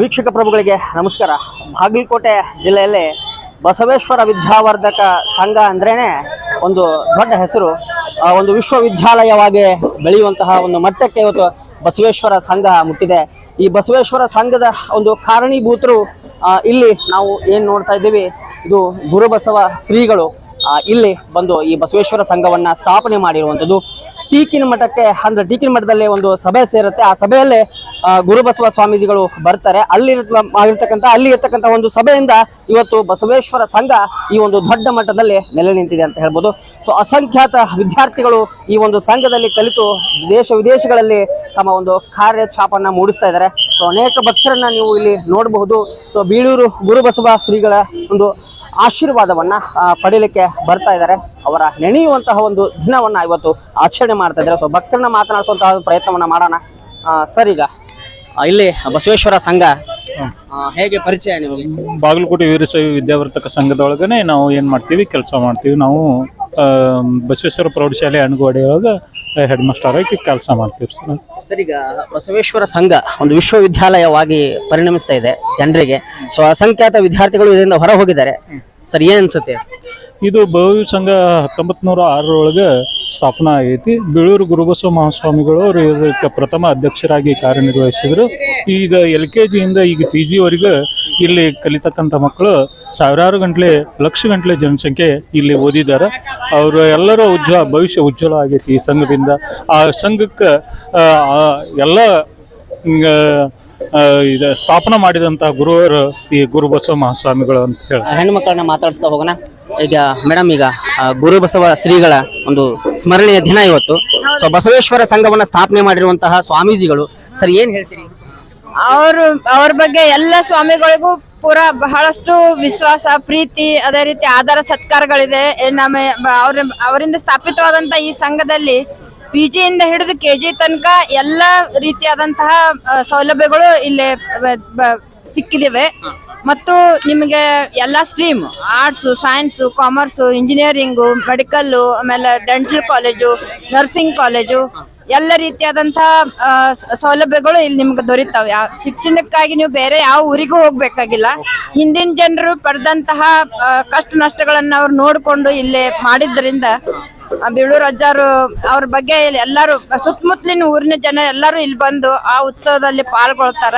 ವೀಕ್ಷಕ ಪ್ರಭುಗಳಿಗೆ ನಮಸ್ಕಾರ. ಬಾಗಲಕೋಟೆ ಜಿಲ್ಲೆಯಲ್ಲಿ ಬಸವೇಶ್ವರ ವಿದ್ಯಾವರ್ಧಕ ಸಂಘ ಅಂದ್ರೇನೆ ಒಂದು ದೊಡ್ಡ ಹೆಸರು. ಒಂದು ವಿಶ್ವವಿದ್ಯಾಲಯವಾಗಿ ಬೆಳೆಯುವಂತಹ ಒಂದು ಮಟ್ಟಕ್ಕೆ ಇವತ್ತು ಬಸವೇಶ್ವರ ಸಂಘ ಮುಟ್ಟಿದೆ. ಈ ಬಸವೇಶ್ವರ ಸಂಘದ ಒಂದು ಕಾರಣೀಭೂತರು ಇಲ್ಲಿ ನಾವು ಏನು ನೋಡ್ತಾ ಇದ್ದೀವಿ? ಇದು ಗುರುಬಸವ ಶ್ರೀಗಳು. ಇಲ್ಲಿ ಬಂದು ಈ ಬಸವೇಶ್ವರ ಸಂಘವನ್ನ ಸ್ಥಾಪನೆ ಮಾಡಿರುವಂಥದ್ದು ಟೀಕಿನ ಮಠಕ್ಕೆ, ಅಂದ್ರೆ ಟೀಕಿನ ಮಠದಲ್ಲಿ ಒಂದು ಸಭೆ ಸೇರುತ್ತೆ. ಆ ಸಭೆಯಲ್ಲಿ ಗುರುಬಸವ ಸ್ವಾಮೀಜಿಗಳು ಬರ್ತಾರೆ. ಅಲ್ಲಿ ಆಗಿರ್ತಕ್ಕಂಥ, ಅಲ್ಲಿ ಇರ್ತಕ್ಕಂಥ ಒಂದು ಸಭೆಯಿಂದ ಇವತ್ತು ಬಸವೇಶ್ವರ ಸಂಘ ಈ ಒಂದು ದೊಡ್ಡ ಮಟ್ಟದಲ್ಲಿ ನೆಲೆ ನಿಂತಿದೆ ಅಂತ ಹೇಳ್ಬೋದು. ಸೊ ಅಸಂಖ್ಯಾತ ವಿದ್ಯಾರ್ಥಿಗಳು ಈ ಒಂದು ಸಂಘದಲ್ಲಿ ಕಲಿತು ದೇಶ ವಿದೇಶಗಳಲ್ಲಿ ತಮ್ಮ ಒಂದು ಕಾರ್ಯಛಾಪನ್ನ ಮೂಡಿಸ್ತಾ ಇದ್ದಾರೆ. ಸೊ ಅನೇಕ ಭಕ್ತರನ್ನ ನೀವು ಇಲ್ಲಿ ನೋಡಬಹುದು. ಸೊ ಬೀಳೂರು ಗುರುಬಸವ ಶ್ರೀಗಳ ಒಂದು ಆಶೀರ್ವಾದವನ್ನ ಪಡೀಲಿಕ್ಕೆ ಬರ್ತಾ ಇದ್ದಾರೆ. ಅವರ ನೆನೆಯುವಂತಹ ಒಂದು ದಿನವನ್ನ ಇವತ್ತು ಆಚರಣೆ ಮಾಡ್ತಾ ಇದ್ದಾರೆ. ಸೊ ಭಕ್ತರನ್ನ ಮಾತನಾಡಿಸುವಂತಹ ಒಂದು ಪ್ರಯತ್ನವನ್ನ ಮಾಡೋಣ. ಸರ್ ಈಗ ಇಲ್ಲಿ ಬಸವೇಶ್ವರ ಸಂಘ ಹೇಗೆ ಪರಿಚಯ ನಿಮಗೆ? ಬಾಗಲಕೋಟೆ ವೀರಶೈವ ವಿದ್ಯಾವರ್ತಕ ಸಂಘದೊಳಗನೆ ನಾವು ಏನು ಮಾಡ್ತೀವಿ ಕೆಲಸ ಮಾಡ್ತೀವಿ. ನಾವು ಬಸವೇಶ್ವರ ಪ್ರೌಢಶಾಲೆ ಅಣಗುವಾಡಿ ಒಳಗೆ ಹೆಡ್ ಮಾಸ್ಟರ್ ಆಗಿ ಕೆಲಸ ಮಾಡ್ತೀವಿ ಸರ್. ಸರ್, ಈಗ ಬಸವೇಶ್ವರ ಸಂಘ ಒಂದು ವಿಶ್ವವಿದ್ಯಾಲಯವಾಗಿ ಪರಿಣಮಿಸ್ತಾ ಇದೆ ಜನರಿಗೆ. ಸೊ ಅಸಂಖ್ಯಾತ ವಿದ್ಯಾರ್ಥಿಗಳು ಇದರಿಂದ ಹೊರ ಹೋಗಿದ್ದಾರೆ ಸರ್, ಏನ್ ಅನ್ಸುತ್ತೆ? ಇದು ಭವ್ಯ ಸಂಘ ಹತ್ತೊಂಬತ್ತು ನೂರ ಆರರೊಳಗೆ ಸ್ಥಾಪನಾ ಆಗೈತಿ. ಬೀಳೂರು ಗುರುಬಸವ ಮಹಾಸ್ವಾಮಿಗಳು ಅವರು ಇದಕ್ಕೆ ಪ್ರಥಮ ಅಧ್ಯಕ್ಷರಾಗಿ ಕಾರ್ಯನಿರ್ವಹಿಸಿದ್ರು. ಈಗ ಎಲ್ ಕೆ ಜಿಯಿಂದ ಈಗ ಪಿ ಜಿವರೆಗೆ ಇಲ್ಲಿ ಕಲಿತಕ್ಕಂಥ ಮಕ್ಕಳು ಸಾವಿರಾರು ಗಂಟ್ಲೆ, ಲಕ್ಷ ಗಂಟ್ಲೆ ಜನಸಂಖ್ಯೆ ಇಲ್ಲಿ ಓದಿದ್ದಾರೆ. ಅವರು ಎಲ್ಲರ ಉಜ್ವಲ ಭವಿಷ್ಯ ಉಜ್ವಲ ಆಗೈತಿ ಈ ಸಂಘದಿಂದ. ಆ ಸಂಘಕ್ಕೆ ಎಲ್ಲ ಇದು ಸ್ಥಾಪನಾ ಮಾಡಿದಂಥ ಗುರುವರು ಈ ಗುರುಬಸವ ಮಹಾಸ್ವಾಮಿಗಳು ಅಂತ ಹೇಳಿ. ಹೆಣ್ಮಕ್ಳನ್ನ ಮಾತಾಡಿಸ್ತಾ ಹೋಗೋಣ. ಈಗ ಮೇಡಮ್ ಈಗ ಗುರು ಬಸವ ಶ್ರೀಗಳ ಒಂದು ಸ್ಮರಣೆಯ ದಿನ ಇವತ್ತು. ಸೊ ಬಸವೇಶ್ವರ ಸಂಘವನ್ನ ಸ್ಥಾಪನೆ ಮಾಡಿರುವಂತಹ ಸ್ವಾಮೀಜಿಗಳು ಸರ್ ಏನ್ ಹೇಳ್ತೀರಿ? ಅವರು ಅವ್ರ ಬಗ್ಗೆ ಎಲ್ಲ ಸ್ವಾಮಿಗಳಿಗೂ ಪೂರ ಬಹಳಷ್ಟು ವಿಶ್ವಾಸ ಪ್ರೀತಿ ಅದೇ ರೀತಿ ಆಧಾರ ಸತ್ಕಾರಗಳಿದೆ. ನಮ್ಮ ಅವ್ರ ಅವರಿಂದ ಸ್ಥಾಪಿತವಾದಂತಹ ಈ ಸಂಘದಲ್ಲಿ ಪಿ ಜಿಯಿಂದ ಹಿಡಿದು ಕೆ ಜಿ ತನಕ ಎಲ್ಲ ರೀತಿಯಾದಂತಹ ಸೌಲಭ್ಯಗಳು ಇಲ್ಲಿ ಸಿಕ್ಕಿದಿವೆ. ಮತ್ತು ನಿಮಗೆ ಎಲ್ಲ stream arts science commerce engineering medical ಆಮೇಲೆ ಡೆಂಟಲ್ ಕಾಲೇಜು ನರ್ಸಿಂಗ್ ಕಾಲೇಜು ಎಲ್ಲ ರೀತಿಯಾದಂತಹ ಸೌಲಭ್ಯಗಳು ಇಲ್ಲಿ ನಿಮ್ಗೆ ದೊರೀತಾವೆ. ಶಿಕ್ಷಣಕ್ಕಾಗಿ ನೀವು ಬೇರೆ ಯಾವ ಊರಿಗೂ ಹೋಗ್ಬೇಕಾಗಿಲ್ಲ. ಹಿಂದಿನ ಜನರು ಪಡೆದಂತಹ ಕಷ್ಟ ನಷ್ಟಗಳನ್ನ ಅವ್ರು ನೋಡಿಕೊಂಡು ಇಲ್ಲಿ ಮಾಡಿದ್ರಿಂದ ಬೀಳೂರು ಅಜ್ಜಾರು ಅವ್ರ ಬಗ್ಗೆ ಎಲ್ಲರೂ, ಸುತ್ತಮುತ್ತಲಿನ ಊರಿನ ಜನ ಎಲ್ಲರೂ ಇಲ್ಲಿ ಬಂದು ಆ ಉತ್ಸವದಲ್ಲಿ ಪಾಲ್ಗೊಳ್ತಾರ.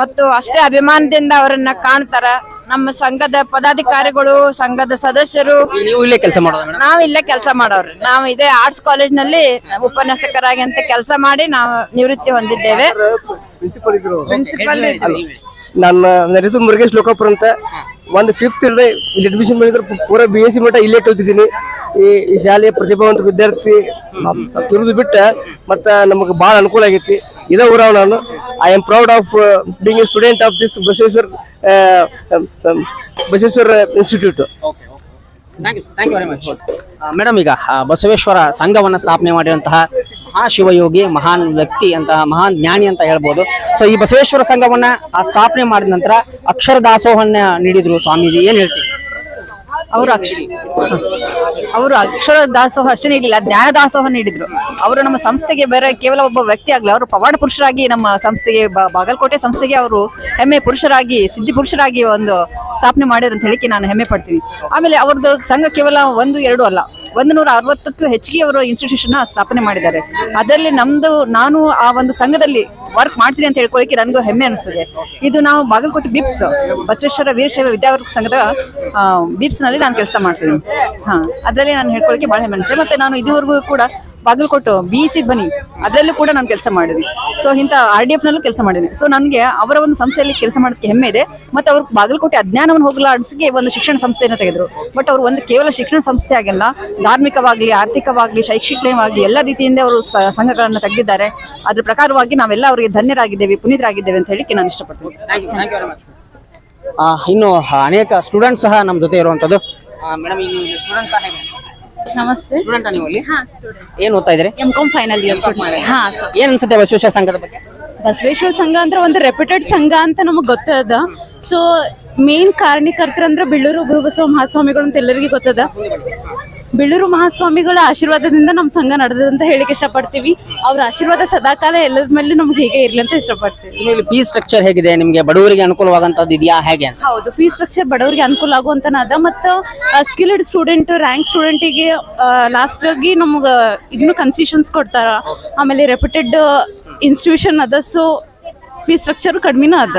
ಮತ್ತು ಅಷ್ಟೇ ಅಭಿಮಾನದಿಂದ ಅವರನ್ನ ಕಾಣ್ತಾರ. ನಮ್ಮ ಸಂಘದ ಪದಾಧಿಕಾರಿಗಳು ಸಂಘದ ಸದಸ್ಯರು. ನೀವು ಇಲ್ಲೇ ಕೆಲಸ ಮಾಡೋದು ನಾವ್ ನಾವು ಇಲ್ಲೇ ಕೆಲಸ ಮಾಡೋರು. ನಾವು ಇದೇ ಆರ್ಟ್ಸ್ ಕಾಲೇಜ್ನಲ್ಲಿ ಉಪನ್ಯಾಸಕರಾಗಿ ಅಂತ ಕೆಲಸ ಮಾಡಿ ನಾವು ನಿವೃತ್ತಿ ಹೊಂದಿದ್ದೇವೆ. ಪ್ರಿನ್ಸಿಪಲ್ ನನ್ನ ನನ್ನ ಹೆಸರು ಮುರುಗೇಶ್ ಲೋಕಾಪುರ ಅಂತ. ಒಂದು ಫಿಫ್ತ್ ಇಲ್ಲದೆ ಇಲ್ಲಿ ಅಡ್ಮಿಷನ್ ಮಾಡಿದ್ರೆ ಪೂರ ಬಿ ಎಸ್ ಸಿ ಮಟ್ಟ ಇಲ್ಲೇ ಕಲ್ತಿದ್ದೀನಿ. ಈ ಈ ಶಾಲೆಯ ಪ್ರತಿಭಾವಂತ ವಿದ್ಯಾರ್ಥಿ ತುರಿದು ಬಿಟ್ಟ ಮತ್ತು ನಮಗೆ ಭಾಳ ಅನುಕೂಲ ಆಗೈತಿ. ಇದೇ ಊರವ ನಾನು. I am proud of being a student of this Basaveshwar Basaveshwara institute madam ಈಗ ಬಸವೇಶ್ವರ ಸಂಘವನ್ನು ಸ್ಥಾಪನೆ ಮಾಡಿರುವಂತಹ ಮಹಾಶಿವಯೋಗಿ ಮಹಾನ್ ವ್ಯಕ್ತಿ ಅಂತ, ಮಹಾನ್ ಜ್ಞಾನಿ ಅಂತ ಹೇಳ್ಬೋದು. ಸೊ ಈ ಬಸವೇಶ್ವರ ಸಂಘವನ್ನ ಸ್ಥಾಪನೆ ಮಾಡಿದ ನಂತರ ಅಕ್ಷರ ದಾಸೋಹನ್ನ ನೀಡಿದ್ರು ಸ್ವಾಮೀಜಿ. ಏನ್ ಹೇಳ್ತೀವಿ ಅವರು ಅಕ್ಷರ ಅವರು ಅಕ್ಷರ ದಾಸೋಹ ಅಷ್ಟೇ ನೀಡಲಿಲ್ಲ, ಜ್ಞಾನ ದಾಸೋಹ ನೀಡಿದ್ರು. ಅವರು ನಮ್ಮ ಸಂಸ್ಥೆಗೆ ಬೇರೆ ಕೇವಲ ಒಬ್ಬ ವ್ಯಕ್ತಿ ಆಗಲಿ, ಅವರು ಪವಾಡ ಪುರುಷರಾಗಿ ನಮ್ಮ ಸಂಸ್ಥೆಗೆ ಬಾಗಲಕೋಟೆ ಸಂಸ್ಥೆಗೆ ಅವರು ಹೆಮ್ಮೆ ಪುರುಷರಾಗಿ, ಸಿದ್ಧಿ ಪುರುಷರಾಗಿ ಒಂದು ಸ್ಥಾಪನೆ ಮಾಡಿದ್ರು ಅಂತ ಹೇಳಿಕೆ ನಾನು ಹೆಮ್ಮೆ ಪಡ್ತೀನಿ. ಆಮೇಲೆ ಅವ್ರದ್ದು ಸಂಘ ಕೇವಲ ಒಂದು, ಎರಡು ಅಲ್ಲ ಒಂದು ನೂರ ಅರವತ್ತಕ್ಕೂ ಹೆಚ್ಚಿಗೆ ಅವರು ಇನ್ಸ್ಟಿಟ್ಯೂಷನ್ ಸ್ಥಾಪನೆ ಮಾಡಿದ್ದಾರೆ. ಅದರಲ್ಲಿ ನಮ್ದು, ನಾನು ಆ ಒಂದು ಸಂಘದಲ್ಲಿ ವರ್ಕ್ ಮಾಡ್ತೀನಿ ಅಂತ ಹೇಳ್ಕೊಳ್ಳಿಕ್ಕೆ ನನಗೂ ಹೆಮ್ಮೆ ಅನಿಸ್ತದೆ ಇದು ನಾವು ಬಾಗಲಕೋಟೆ ಬಿಪ್ಸ್ ಬಸವೇಶ್ವರ ವೀರಶೈವ ವಿದ್ಯಾವರ್ಗ ಸಂಘದ ಬಿಪ್ಸ್ನಲ್ಲಿ ನಾನು ಕೆಲಸ ಮಾಡ್ತೀನಿ ಹಾಂ, ಅದರಲ್ಲಿ ನಾನು ಹೇಳ್ಕೊಳ್ಳಿಕ್ಕೆ ಭಾಳ ಹೆಮ್ಮೆ ಅನಿಸ್ತದೆ ಮತ್ತು ನಾನು ಇದುವರೆಗೂ ಕೂಡ ಬಾಗಲಕೋಟೆ ಬಿ ಸಿ ಬನ್ನಿ. ಅದರಲ್ಲೂ ಕೂಡ ನಾನು ಕೆಲಸ ಮಾಡಿದ್ವಿ. ಸೊ ಇಂಥ ಆರ್ ಡಿ ಎಫ್ನಲ್ಲೂ ಕೆಲಸ ಮಾಡಿದ್ದೀನಿ ಸೊ ನನಗೆ ಅವರ ಒಂದು ಸಂಸ್ಥೆಯಲ್ಲಿ ಕೆಲಸ ಮಾಡೋದಕ್ಕೆ ಹೆಮ್ಮೆ ಇದೆ. ಮತ್ತೆ ಅವರು ಬಾಗಲಕೋಟೆ ಅಜ್ಞಾನವನ್ನು ಹೋಗಲಾಡಿಸಿಗೆ ಒಂದು ಶಿಕ್ಷಣ ಸಂಸ್ಥೆಯನ್ನು ತೆಗೆದರು. ಬಟ್ ಅವರು ಒಂದು ಕೇವಲ ಶಿಕ್ಷಣ ಸಂಸ್ಥೆ ಆಗಿಲ್ಲ ಧಾರ್ಮಿಕವಾಗಲಿ ಆರ್ಥಿಕವಾಗಲಿ ಶೈಕ್ಷಣಿಕವಾಗಿ ಎಲ್ಲ ರೀತಿಯಿಂದ ಅವರು ಸಂಘಗಳನ್ನು ತೆಗೆದಿದ್ದಾರೆ. ಅದ್ರ ಪ್ರಕಾರವಾಗಿ ನಾವೆಲ್ಲ ಅವರಿಗೆ ಧನ್ಯರಾಗಿದ್ದೇವೆ ಪುನೀತರಾಗಿದ್ದೇವೆ ಅಂತ ಹೇಳಿ ನಾನು ಇಷ್ಟಪಡ್ತೀನಿ. ಆ, ಇನ್ನು ಅನೇಕ ಸ್ಟೂಡೆಂಟ್ಸ್ ಸಹ ನಮ್ಮ ಜೊತೆ ಇರುವಂತದ್ದು ಮೇಡಮ್ ಈ ಸ್ಟೂಡೆಂಟ್ ಸಹ ಹೇಗೆ? ನಮಸ್ತೆ. ಸ್ಟೂಡೆಂಟ್ ನೀವು ಇಲ್ಲಿ ಏನ್ ಓದ್ತಾ ಇದ್ರಿ ಎಂ ಕಾಮ್ ಫೈನಲ್ ಇಯರ್ ಹಾ ಸೊ ಏನ್ ಅನ್ಸುತ್ತೆ ಬಸವೇಶ್ವರ ಸಂಘದ ಬಗ್ಗೆ? ಬಸವೇಶ್ವರ ಸಂಘ ಅಂದ್ರೆ ಒಂದು ರೆಪ್ಯೂಟೆಡ್ ಸಂಘ ಅಂತ ನಮಗೆ ಗೊತ್ತದ. ಸೊ ಮೇನ್ ಕಾರಣೀಕರ್ತರಂದ್ರೆ ಬಿಳ್ಳೂರು ಗುರುಬಸವ ಮಹಾಸ್ವಾಮಿಗಳು ಅಂತ ಎಲ್ಲರಿಗೂ ಗೊತ್ತದ. ಬಿಳೂರು ಮಹಾಸ್ವಾಮಿಗಳ ಆಶೀರ್ವಾದದಿಂದ ನಮ್ಮ ಸಂಘ ನಡೆದಿದೆ ಅಂತ ಹೇಳಿಕ್ಕೆ ಇಷ್ಟಪಡ್ತೀವಿ. ಅವ್ರ ಆಶೀರ್ವಾದ ಸದಾಕಾಲ ಎಲ್ಲದ ಮೇಲೆ ನಮ್ಗೆ ಹೀಗೆ ಇರಲಿ ಅಂತ ಇಷ್ಟಪಡ್ತೀವಿ. ಫೀ ಇಲ್ಲಿ ಫೀಸ್ ಸ್ಟ್ರಕ್ಚರ್ ಹೇಗಿದೆ? ನಿಮಗೆ ಬಡವರಿಗೆ ಅನುಕೂಲವಾಗಂತದ್ದು ಇದೆಯಾ? ಹೇಗೆ? ಹೌದು ಫೀಸ್ ಸ್ಟ್ರಕ್ಚರ್ ಬಡವರಿಗೆ ಅನುಕೂಲ ಆಗುವಂತನ ಅದ ಮತ್ತು ಸ್ಕಿಲ್ಡ್ ಸ್ಟೂಡೆಂಟ್ ರ್ಯಾಂಕ್ ಸ್ಟೂಡೆಂಟಿಗೆ ಲಾಸ್ಟ್ ಆಗಿ ನಮ್ಗೆ ಇನ್ನೂ ಕನ್ಸೆಷನ್ಸ್ ಕೊಡ್ತಾರ. ಆಮೇಲೆ ರೆಪ್ಯೂಟೆಡ್ ಇನ್ಸ್ಟಿಟ್ಯೂಷನ್ ಅದ ಸೊ ಫೀಸ್ ಸ್ಟ್ರಕ್ಚರ್ ಕಡಿಮೆನೂ ಅದ.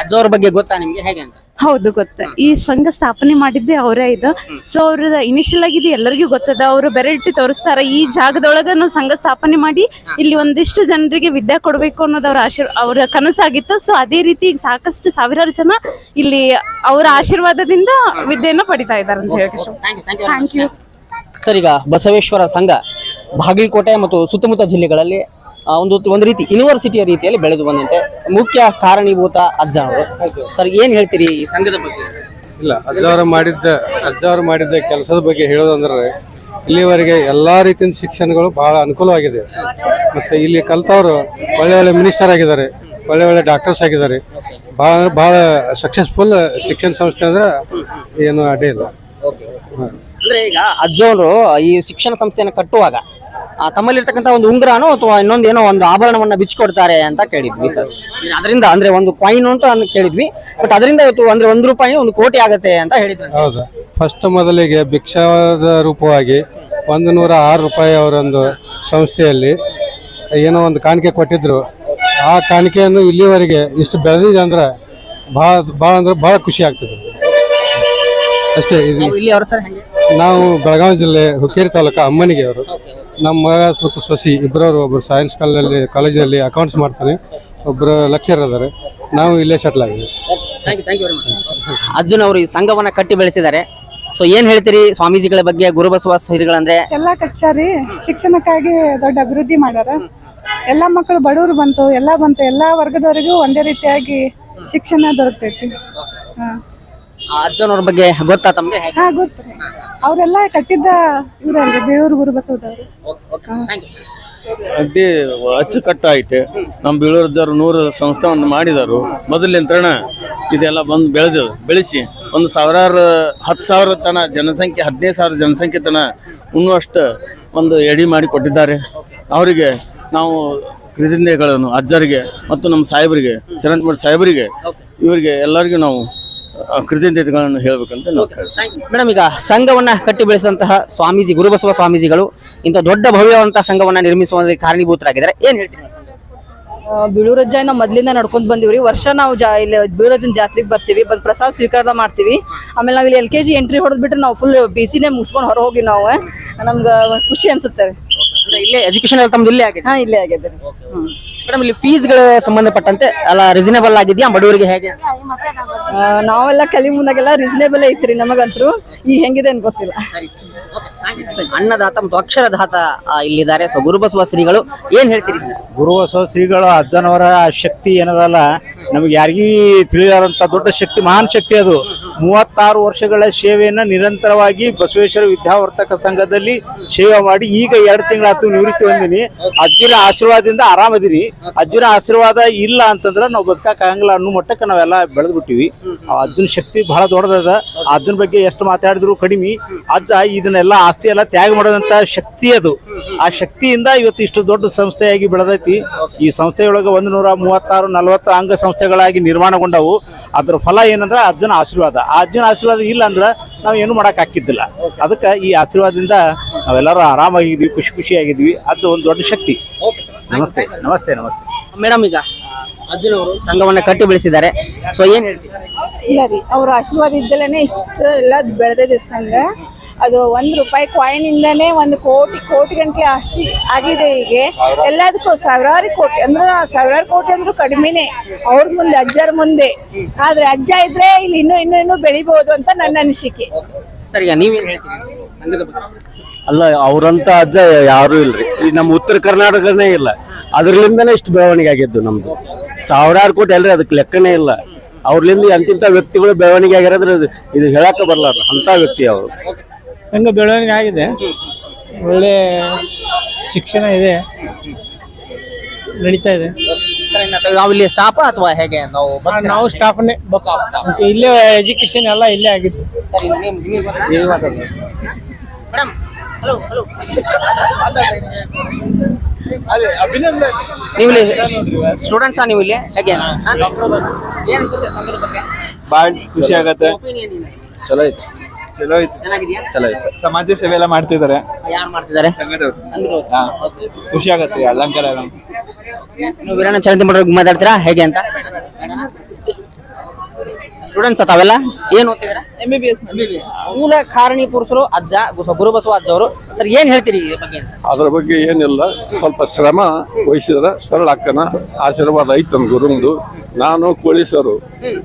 ಅಜ್ಜವ್ರ ಬಗ್ಗೆ ಗೊತ್ತಾ ನಿಮಗೆ? ಹೇಗೆ ಅಂತ? ಹೌದು ಗೊತ್ತ. ಈ ಸಂಘ ಸ್ಥಾಪನೆ ಮಾಡಿದ್ದೆ ಅವರೇ ಇದು. ಸೊ ಅವ್ರ ಇನಿಷಿಯಲ್ ಆಗಿ ಇದು ಎಲ್ಲರಿಗೂ ಗೊತ್ತದ. ಅವರು ಬೆರಳಿಟ್ಟು ತೋರಿಸ್ತಾರ. ಈ ಜಾಗದೊಳಗ ನಾವು ಸಂಘ ಸ್ಥಾಪನೆ ಮಾಡಿ ಇಲ್ಲಿ ಒಂದಿಷ್ಟು ಜನರಿಗೆ ವಿದ್ಯೆ ಕೊಡಬೇಕು ಅನ್ನೋದು ಅವ್ರ ಆಶೀರ್ ಅವರ ಕನಸಾಗಿತ್ತು. ಸೊ ಅದೇ ರೀತಿ ಈಗ ಸಾಕಷ್ಟು ಸಾವಿರಾರು ಜನ ಇಲ್ಲಿ ಅವರ ಆಶೀರ್ವಾದದಿಂದ ವಿದ್ಯೆಯನ್ನ ಪಡಿತಾ ಇದ್ದಾರೆ ಅಂತ ಹೇಳಿ ಥ್ಯಾಂಕ್ ಯು ಸರ್ ಈಗ ಬಸವೇಶ್ವರ ಸಂಘ ಬಾಗಲಕೋಟೆ ಮತ್ತು ಸುತ್ತಮುತ್ತ ಜಿಲ್ಲೆಗಳಲ್ಲಿ ಒಂದು ಒಂದು ರೀತಿ ಯೂನಿವರ್ಸಿಟಿಯ ರೀತಿಯಲ್ಲಿ ಬೆಳೆದು ಬಂದಂತೆ. ಮುಖ್ಯ ಕಾರಣೀಭೂತ ಅಜ್ಜ ಅವರು. ಸರ್ ಏನ್ ಹೇಳ್ತೀರಿ ಈ ಸಂಘದ ಬಗ್ಗೆ? ಇಲ್ಲ ಅಜ್ಜ ಅವರು ಮಾಡಿದ್ದ ಅಜ್ಜಾವರು ಮಾಡಿದ್ದ ಕೆಲಸದ ಬಗ್ಗೆ ಹೇಳೋದಂದ್ರೆ ಇಲ್ಲಿವರೆಗೆ ಎಲ್ಲಾ ರೀತಿಯ ಶಿಕ್ಷಣಗಳು ಬಹಳ ಅನುಕೂಲವಾಗಿದೆ. ಮತ್ತೆ ಇಲ್ಲಿ ಕಲ್ತವರು ಒಳ್ಳೆ ಒಳ್ಳೆ ಮಿನಿಸ್ಟರ್ ಆಗಿದ್ದಾರೆ ಒಳ್ಳೆ ಒಳ್ಳೆ ಡಾಕ್ಟರ್ಸ್ ಆಗಿದ್ದಾರೆ. ಬಹಳ ಅಂದ್ರೆ ಬಹಳ ಸಕ್ಸಸ್ಫುಲ್ ಶಿಕ್ಷಣ ಸಂಸ್ಥೆ ಅಂದ್ರೆ ಏನು ಅಡ್ಡಿ ಇಲ್ಲ. ಅಂದ್ರೆ ಈಗ ಅಜ್ಜವರು ಈ ಶಿಕ್ಷಣ ಸಂಸ್ಥೆಯನ್ನು ಕಟ್ಟುವಾಗ ತಮ್ಮಲ್ಲಿರ್ತಕ್ಕಂಥ ಒಂದು ಉಂಗುರನೋ ಅಥವಾ ಇನ್ನೊಂದು ಏನೋ ಒಂದು ಆಭರಣವನ್ನ ಬಿಚ್ಚಿಕೊಡ್ತಾರೆ ಅಂತ ಕೇಳಿದ್ವಿ ಸರ್. ಅದರಿಂದ ಅಂದ್ರೆ ಒಂದು ಕಾಯಿನ್ ಅಂತ ಅಂದ್ ಕೇಳಿದ್ವಿ. ಬಟ್ ಅದರಿಂದ ಇವತ್ತು ಅಂದ್ರೆ ಒಂದು ರೂಪಾಯಿ ಒಂದು ಕೋಟಿ ಆಗತ್ತೆ ಅಂತ ಹೇಳಿದ್ರು ಹೌದಾ. ಫಸ್ಟ್ ಮೊದಲಿಗೆ ಭಿಕ್ಷಾದ ರೂಪವಾಗಿ ಒಂದು ನೂರ ಆರು ರೂಪಾಯಿ ಅವರೊಂದು ಸಂಸ್ಥೆಯಲ್ಲಿ ಏನೋ ಒಂದು ಕಾಣಿಕೆ ಕೊಟ್ಟಿದ್ರು. ಆ ಕಾಣಿಕೆಯನ್ನು ಇಲ್ಲಿವರೆಗೆ ಇಷ್ಟು ಬೆಳೆದಿದೆ ಅಂದ್ರೆ ಭಾಳ ಭಾಳ ಅಂದ್ರೆ ಭಾಳ ಖುಷಿ ಆಗ್ತದೆ. ಅಷ್ಟೇ ಇಲ್ಲಿ ಅವ್ರ ಸರ್ ಹೆಂಗೆ? ನಾವು ಬೆಳಗಾವಿ ಜಿಲ್ಲೆ ಹುಕ್ಕೇರಿ ತಾಲೂಕು ಅಮ್ಮನಿಗೆ ಅವರು. ನಮ್ಮ ಮಗ ಮತ್ತು ಸೊಸಿ ಇಬ್ಬರವರು ಒಬ್ಬರು ಸೈನ್ಸ್ ಕಾಲೇಜಲ್ಲಿ ಕಾಲೇಜಿನಲ್ಲಿ ಅಕೌಂಟ್ಸ್ ಮಾಡ್ತಾನೆ ಒಬ್ಬರು ಲೆಕ್ಚರ್ ಇದ್ದಾರೆ ನಾವು ಇಲ್ಲೇ ಸೆಟ್ಲ್ ಆಗಿದ್ದೀವಿ ಅರ್ಜುನ್ ಅವರು ಈ ಸಂಘವನ್ನ ಕಟ್ಟಿ ಬೆಳೆಸಿದ್ದಾರೆ. ಸೊ ಏನ್ ಹೇಳ್ತೀರಿ ಸ್ವಾಮೀಜಿಗಳ ಬಗ್ಗೆ ಗುರುಬಸವ ಶ್ರೀಗಳಂದ್ರೆ? ಎಲ್ಲ ಕಚ್ಚಾರಿ ಶಿಕ್ಷಣಕ್ಕಾಗಿ ದೊಡ್ಡ ಅಭಿವೃದ್ಧಿ ಮಾಡ್ಯಾರ. ಎಲ್ಲ ಮಕ್ಕಳು ಬಡವರು ಬಂತು ಎಲ್ಲ ಬಂತು. ಎಲ್ಲ ವರ್ಗದವರಿಗೂ ಒಂದೇ ರೀತಿಯಾಗಿ ಶಿಕ್ಷಣ ದೊರಕ್ತೈತಿ. ಹಾ. ಆ ಅರ್ಜುನ್ ಅವ್ರ ಬಗ್ಗೆ ಗೊತ್ತಾ ತಮ್ಗೆ? ಹಾ ಗೊತ್ತು. ಅವರೆಲ್ಲ ಕಟ್ಟಿದ್ದ ಇವ್ರಲ್ರಿ ಬೇಳೂರು ಗುರು ಬಸವದವರು. ಅಗ್ದಿ ಅಚ್ಚುಕಟ್ಟು ಐತೆ ನಮ್ಮ ಬೀಳೂರ್ಜರು ನೂರು ಸಂಸ್ಥೆವನ್ನು ಮಾಡಿದರು. ಮೊದಲಿಂತ್ರಣ ಇದೆಲ್ಲ ಬಂದು ಬೆಳೆದು ಬೆಳೆಸಿ ಒಂದು ಸಾವಿರಾರು ಹತ್ತು ಸಾವಿರ ತನ ಜನಸಂಖ್ಯೆ ಹದಿನೈದು ಸಾವಿರ ಜನಸಂಖ್ಯೆ ತನ ಉಣ್ಣುವಷ್ಟು ಒಂದು ಎಡಿ ಮಾಡಿ ಕೊಟ್ಟಿದ್ದಾರೆ. ಅವರಿಗೆ ನಾವು ಕೃತಜ್ಞತೆಗಳನ್ನು ಅಜ್ಜರಿಗೆ ಮತ್ತು ನಮ್ಮ ಸಾಹೇಬರಿಗೆ ಚರಂತ್ಮಠ ಸಾಹೇಬರಿಗೆ ಇವರಿಗೆ ಎಲ್ಲರಿಗೂ ನಾವು ಕೃತಜ್ಞತೆಗಳನ್ನು ಹೇಳಬೇಕಂತ ನಾವು ಮೇಡಮ್ ಈಗ ಸಂಘವನ್ನ ಕಟ್ಟಿ ಬೆಳೆಸಿದಂತಹ ಸ್ವಾಮೀಜಿ ಗುರುಬಸವ ಸ್ವಾಮೀಜಿಗಳು ಇಂಥ ದೊಡ್ಡ ಭವ್ಯವಂತ ಸಂಘವನ್ನ ನಿರ್ಮಿಸುವಲ್ಲಿ ಕಾರಣೀಭೂತರಾಗಿದ್ದಾರೆ. ಏನ್ ಹೇಳ್ತೀನಿ ಬೀಳೂರಜ್ಜ ನಾವು ಮೊದ್ಲಿಂದ ನಡ್ಕೊಂಡು ಬಂದಿವ್ರಿ. ವರ್ಷ ನಾವು ಜಾ ಇಲ್ಲಿ ಬೀಳೂರಜ್ಜನ ಜಾತ್ರೆಗೆ ಬರ್ತೀವಿ ಬಂದು ಪ್ರಸಾದ ಸ್ವೀಕಾರ ಮಾಡ್ತೀವಿ. ಆಮೇಲೆ ನಾವು ಇಲ್ಲಿ ಎಲ್ ಕೆ ಜಿ ಎಂಟ್ರಿ ಹೊಡೆದ್ಬಿಟ್ರೆ ನಾವು ಫುಲ್ ಬಿಸಿನೇ ಮುಗಿಸ್ಕೊಂಡು ಹೊರ ಹೋಗಿ ನಾವು. ನಮ್ಗೆ ಖುಷಿ ಅನ್ಸುತ್ತೆ ಇಲ್ಲೇ ಎಜುಕೇಶನ್ ತಮ್ದು ಇಲ್ಲೇ ಆಗಿದೆ? ಹಾಂ ಇಲ್ಲೇ ಆಗಿದೆ ಮೇಡಮ್ ಇಲ್ಲಿ ಫೀಸ್ಗಳ ಸಂಬಂಧಪಟ್ಟಂತೆ ಅಲ್ಲ ರೀಸನೇಬಲ್ ಆಗಿದೆಯಾ? ಬಡವರಿಗೆ ಹೇಗೆ? ನಾವೆಲ್ಲ ಕಲಿ ಮುಂದಾಗೆಲ್ಲ ರೀಸನೇಬಲ್ ಐತ್ರಿ ನಮಗಂತರೂ. ಈಗ ಹೆಂಗಿದೆ ಅಂತ ಗೊತ್ತಿಲ್ಲ. ಅನ್ನದಾತ ಮತ್ತು ಅಕ್ಷರದಾತ ಇಲ್ಲಿದ್ದಾರೆ. ಸೊ ಗುರುಬಸವ ಶ್ರೀಗಳು ಏನ್ ಹೇಳ್ತೀರಿ ಸರ್? ಗುರುಬಸವ ಶ್ರೀಗಳು ಅಜ್ಜನವರ ಶಕ್ತಿ ಏನದಲ್ಲ, ನಮ್ಗೆ ಯಾರಿಗೂ ತಿಳಿಯಾರಂತ ದೊಡ್ಡ ಶಕ್ತಿ, ಮಹಾನ್ ಶಕ್ತಿ ಅದು. ಮೂವತ್ತಾರು ವರ್ಷಗಳ ಸೇವೆಯನ್ನ ನಿರಂತರವಾಗಿ ಬಸವೇಶ್ವರ ವಿದ್ಯಾವರ್ತಕ ಸಂಘದಲ್ಲಿ ಸೇವೆ ಮಾಡಿ, ಈಗ ಎರಡು ತಿಂಗಳಾತು ನಿವೃತ್ತಿ ಹೊಂದಿನಿ. ಅಜ್ಜಿನ ಆಶೀರ್ವಾದದಿಂದ ಆರಾಮದಿನಿ. ಅಜ್ಜಿನ ಆಶೀರ್ವಾದ ಇಲ್ಲ ಅಂತಂದ್ರೆ ನಾವು ಬದುಕಾಗಂಗಿಲ್ಲ ಅನ್ನೋ ಮಟ್ಟಕ್ಕೆ ನಾವೆಲ್ಲ ಬೆಳೆದ್ಬಿಟ್ಟಿವಿ. ಅಜ್ಜನ ಶಕ್ತಿ ಬಹಳ ದೊಡ್ಡದದ. ಅಜ್ಜನ ಬಗ್ಗೆ ಎಷ್ಟು ಮಾತಾಡಿದ್ರು ಕಡಿಮೆ. ಅಜ್ಜ ಇದನ್ನೆಲ್ಲ ಆಸ್ತಿ ಎಲ್ಲ ತ್ಯಾಗ ಮಾಡೋದಂತ ಶಕ್ತಿ ಅದು. ಆ ಶಕ್ತಿಯಿಂದ ಇವತ್ತು ಇಷ್ಟು ದೊಡ್ಡ ಸಂಸ್ಥೆಯಾಗಿ ಬೆಳೆದೈತಿ. ಈ ಸಂಸ್ಥೆಯೊಳಗೆ ಒಂದು ನೂರ ಮೂವತ್ತಾರು ನಲವತ್ತು ಅಂಗ ಸಂಸ್ಥೆಗಳಾಗಿ ನಿರ್ಮಾಣಗೊಂಡವು. ಅದ್ರ ಫಲ ಏನಂದ್ರೆ ಅರ್ಜುನ ಆಶೀರ್ವಾದ. ಆ ಅಜ್ಜನ ಆಶೀರ್ವಾದ ಇಲ್ಲ ಅಂದ್ರೆ ನಾವು ಏನು ಮಾಡಕ್ ಹಾಕಿದ್ದಿಲ್ಲ. ಅದಕ್ಕೆ ಈ ಆಶೀರ್ವಾದದಿಂದ ನಾವೆಲ್ಲರೂ ಆರಾಮಾಗಿದ್ವಿ ಖುಷಿ ಖುಷಿಯಾಗಿದ್ವಿ ಅದು ಒಂದು ದೊಡ್ಡ ಶಕ್ತಿ. ನಮಸ್ತೆ ನಮಸ್ತೆ ನಮಸ್ತೆ. ಮೇಡಮ್ ಈಗ ಅರ್ಜುನ್ ಅವರು ಸಂಘವನ್ನ ಕಟ್ಟಿ ಬೆಳೆಸಿದ್ದಾರೆ. ಸೊ ಏನ್ ಹೇಳ್ತೀವಿ ಇಲ್ಲ ರೀ ಅವ್ರ ಆಶೀರ್ವಾದ ಇದ್ದಲೇನೆ ಇಷ್ಟು ಎಲ್ಲ ಬೆಳೆದಿದೆ ಸಂಘ. ಅದು ಒಂದ್ ರೂಪಾಯಿ ಕಾಯಿನ್ ಇಂದನೆ ಒಂದು ಕೋಟಿ ಕೋಟಿ ಗಂಟೆ ಅಷ್ಟು ಆಗಿದೆ ಈಗ ಎಲ್ಲದಕ್ಕೂ ಸಾವಿರಾರು ಕೋಟಿ ಅಂದ್ರೆ ಸಾವಿರಾರು ಕೋಟಿ ಅಂದ್ರೂ ಕಡಿಮೆನೆ. ಅವ್ರ ಮುಂದೆ ಅಜ್ಜರ ಮುಂದೆ. ಆದ್ರೆ ಅಜ್ಜ ಇದ್ರೆ ಇಲ್ಲಿ ಇನ್ನೂ ಇನ್ನೂ ಇನ್ನೂ ಬೆಳಿಬಹುದು ಅಂತ ನನ್ನ ಅನಿಸಿಕೆ. ಸರ್ ಈಗ ನೀವೇನ್ ಹೇಳ್ತೀರಿ? ಸಂಘದ ಬಗ್ಗೆ. ಅಲ್ಲ ಅವ್ರಂತ ಅಜ್ಜ ಯಾರು ಇಲ್ರಿ. ಈ ನಮ್ಮ ಉತ್ತರ ಕರ್ನಾಟಕನೇ ಇಲ್ಲ. ಅದ್ರಲಿಂದನೇ ಇಷ್ಟು ಬೆಳವಣಿಗೆ ಆಗಿದ್ದು ನಮ್ದು. ಸಾವಿರಾರು ಕೋಟಿ ಅಲ್ರಿ ಅದಕ್ಕೆ ಲೆಕ್ಕನೇ ಇಲ್ಲ. ಅವ್ರಲಿಂದ ಅಂತಿಂತ ವ್ಯಕ್ತಿಗಳು ಬೆಳವಣಿಗೆ ಆಗಿರೋದ್ರ ಇದು- ಇದು ಹೇಳಕ್ಕ ಬರಲಾರ ಅಂತ ವ್ಯಕ್ತಿ ಅವರು. ಸಂಘ ಬೆಳವಣಿಗೆ ಆಗಿದೆ. ಒಳ್ಳೆ ಶಿಕ್ಷಣ ಇದೆ. ನಡೀತಾ ಇದೆ. ನಾವು ಇಲ್ಲಿ ಸ್ಟಾಫ್ ಅಥವಾ ಹೇಗೆ ನಾವು ಬರ್ತೀರಾ? ನಾವು ಸ್ಟಾಫ್ನೇ ಇಲ್ಲೇ ಎಜುಕೇಶನ್ ಎಲ್ಲ ಇಲ್ಲೇ ಆಗಿತ್ತು ನೀವು ಇಲ್ಲಿ ಸ್ಟೂಡೆಂಟ್ಸಾ ನೀವು ಇಲ್ಲಿ? ಹೇಗೆ? ಹಾ? ಏನ್ ಅನ್ಸುತ್ತೆ ಸಂಘದ ಬಗ್ಗೆ? ಭಾಳ ಖುಷಿ ಆಗತ್ತೆ. ಚಲೋ ಐತಿ. ಚಲೋ ಐತಿ. ಚೆನ್ನಾಗಿದೆಯಾ? ಚಲೋ ಐತಿ. ಸಮಾಜ ಸೇವೆ ಎಲ್ಲ ಮಾಡ್ತಿದ್ದಾರೆ ಯಾರು ಮಾಡ್ತಿದ್ದಾರೆ ಸಂಘದವ್ರು. ಸಂಘದವ್ರು. ಹಾ. ಖುಷಿ ಆಗತ್ತೆ ಅಲಂಕಾರ ಎಲ್ಲ. ನೀವು ವೀರಣ್ಣ ಚರಂತಿ ಮಾಡೋರು ಮಾತಾಡ್ತೀರಾ? ಹೇಗೆ ಅಂತ? ಸ್ಟೂಡೆಂಟ್ಸ್ ತಾವೆಲ್ಲ ಏನು ಓದ್ತಿದ್ದೀರಾ? ಎಂ ಬಿ ಬಿ ಎಸ್ ಮೂಲ ಕಾರಣಿ ಪುರುಷರು ಅಜ್ಜ ಗುರುಬಸವ ಅಜ್ಜ ಅವರು ಸರ್ ಏನ್ ಹೇಳ್ತೀರಿ ಈ ಬಗ್ಗೆ ಅಂತ? ಅದ್ರ ಬಗ್ಗೆ ಏನಿಲ್ಲ. ಸ್ವಲ್ಪ ಶ್ರಮ ವಹಿಸಿದ್ರೆ ಸರಳ ಅಕ್ಕನ ಆಶೀರ್ವಾದ ಐತೆ ನಮ್ಮ ಗುರುಂದು. ನಾನು ಕೋಳಿ ಸರು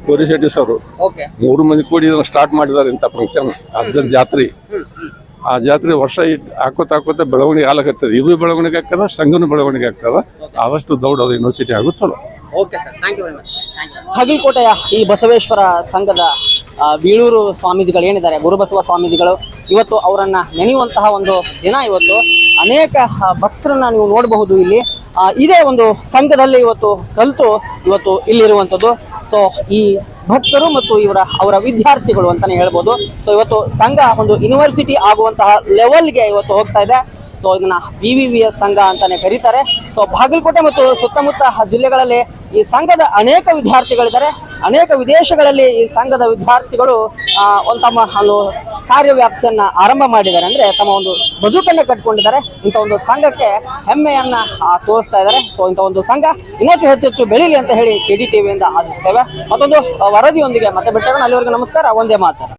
ಕೋಳಿ ಶೆಟ್ಟಿ ಸರು. ಓಕೆ. ಮೂರು ಮಂದಿ ಕೂಡಿ ಇದನ್ನ ಸ್ಟಾರ್ಟ್ ಮಾಡಿದಾರೆ ಇಂಥ ಫಂಕ್ಷನ್ ಅಜ್ಜನ ಜಾತ್ರೆ. ಆ ಜಾತ್ರೆ ವರ್ಷ ಇಟ್- ಹಾಕೋತ ಹಾಕೋತ ಬೆಳವಣಿಗೆ ಆಗ್ಲಕತ್ತದ. ಇದು ಬೆಳವಣಿಗೆ ಆಗ್ತದ ಸಂಘನ ಬೆಳವಣಿಗೆ ಆಗ್ತದ. ಆದಷ್ಟು ದೌಡ್ ಯೂನಿವರ್ಸಿಟಿ ಆಗುತ್ತೆ ಚಲೋ. Okay sir thank you very much ಹಗಲ್ಕೋಟೆಯ ಈ ಬಸವೇಶ್ವರ ಸಂಘದ ಬೀಳೂರು ಸ್ವಾಮೀಜಿಗಳು ಏನಿದ್ದಾರೆ, ಗುರುಬಸವ ಸ್ವಾಮೀಜಿಗಳು, ಇವತ್ತು ಅವರನ್ನ ನೆನೆಯುವಂತಹ ಒಂದು ದಿನ ಇವತ್ತು. ಅನೇಕ ಭಕ್ತರನ್ನ ನೀವು ನೋಡಬಹುದು ಇಲ್ಲಿ. ಇದೇ ಒಂದು ಸಂಘದಲ್ಲಿ ಇವತ್ತು ಕಲಿತು ಇವತ್ತು ಇಲ್ಲಿರುವಂಥದ್ದು. ಸೊ ಈ ಭಕ್ತರು ಮತ್ತು ಇವರ, ಅವರ ವಿದ್ಯಾರ್ಥಿಗಳು ಅಂತಾನೆ ಹೇಳ್ಬೋದು. ಸೊ ಇವತ್ತು ಸಂಘ ಒಂದು ಯೂನಿವರ್ಸಿಟಿ ಆಗುವಂತಹ ಲೆವೆಲ್ಗೆ ಇವತ್ತು ಹೋಗ್ತಾ ಇದೆ. ಸೊ ಇದನ್ನ ಬಿ ವಿ ವಿ ಎಸ್ ಸಂಘ ಅಂತಾನೆ ಕರೀತಾರೆ. ಸೊ ಬಾಗಲಕೋಟೆ ಮತ್ತು ಸುತ್ತಮುತ್ತ ಜಿಲ್ಲೆಗಳಲ್ಲಿ ಈ ಸಂಘದ ಅನೇಕ ವಿದ್ಯಾರ್ಥಿಗಳಿದ್ದಾರೆ. ಅನೇಕ ವಿದೇಶಗಳಲ್ಲಿ ಈ ಸಂಘದ ವಿದ್ಯಾರ್ಥಿಗಳು ತಮ್ಮ ಒಂದು ಕಾರ್ಯವ್ಯಾಪ್ತಿಯನ್ನ ಆರಂಭ ಮಾಡಿದ್ದಾರೆ. ಅಂದ್ರೆ ತಮ್ಮ ಒಂದು ಬದುಕನ್ನ ಕಟ್ಕೊಂಡಿದ್ದಾರೆ. ಇಂಥ ಒಂದು ಸಂಘಕ್ಕೆ ಹೆಮ್ಮೆಯನ್ನ ತೋರಿಸ್ತಾ ಇದ್ದಾರೆ. ಸೊ ಇಂಥ ಒಂದು ಸಂಘ ಇನ್ನಷ್ಟು ಹೆಚ್ಚು ಹೆಚ್ಚು ಬೆಳೀಲಿ ಅಂತ ಹೇಳಿ ಕೆ ಡಿ ಟಿವಿಯಿಂದ ಆಶಿಸ್ತೇವೆ ಮತ್ತೊಂದು ವರದಿಯೊಂದಿಗೆ ಮತ್ತೆ ಬಿಟ್ಟಾಗ ಅಲ್ಲಿವರೆಗೂ ನಮಸ್ಕಾರ. ಒಂದೇ ಮಾತು.